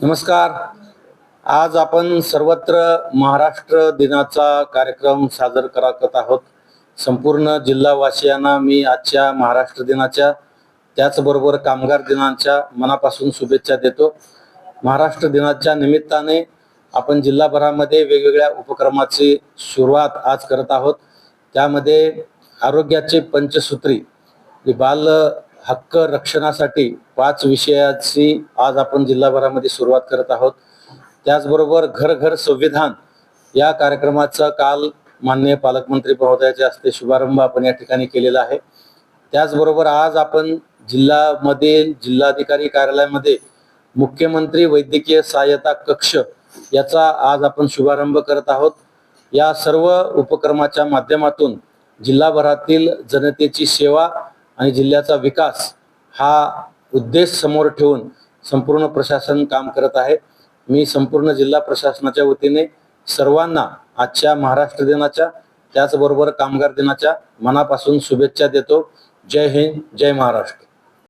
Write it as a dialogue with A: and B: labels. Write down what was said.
A: नमस्कार. आज आपण सर्वत्र महाराष्ट्र दिनाचा कार्यक्रम सादर करत आहोत. संपूर्ण जिल्हावासियांना मी आजच्या महाराष्ट्र दिनाच्या त्याचबरोबर कामगार दिनाच्या मनापासून शुभेच्छा देतो. महाराष्ट्र दिनाच्या निमित्ताने आपण जिल्हाभरामध्ये वेगवेगळ्या उपक्रमाची सुरुवात आज करत आहोत. त्यामध्ये आरोग्याचे पंचसूत्री बाल हक्क रक्षणासाठी पाच विषयाची आज आपण जिल्हाभरामध्ये सुरुवात करत आहोत. त्याचबरोबर घर घर संविधान या कार्यक्रमाचा काल माननीय पालकमंत्री महोदयाच्या हस्ते शुभारंभ आपण या ठिकाणी केलेला आहे. त्याचबरोबर आज आपण जिल्ह्यामध्ये जिल्हाधिकारी कार्यालयामध्ये मुख्यमंत्री वैद्यकीय सहाय्यता कक्ष याचा आज आपण शुभारंभ करत आहोत. या सर्व उपक्रमाच्या माध्यमातून जिल्हाभरातील जनतेची सेवा आणि जिल्ह्याचा विकास हा उद्देश समोर ठेवून संपूर्ण प्रशासन काम करत आहे. मी संपूर्ण जिल्हा प्रशासनाच्या वतीने सर्वांना आजच्या महाराष्ट्र दिनाच्या त्याचबरोबर कामगार दिनाच्या मनापासून शुभेच्छा देतो. जय हिंद जय महाराष्ट्र.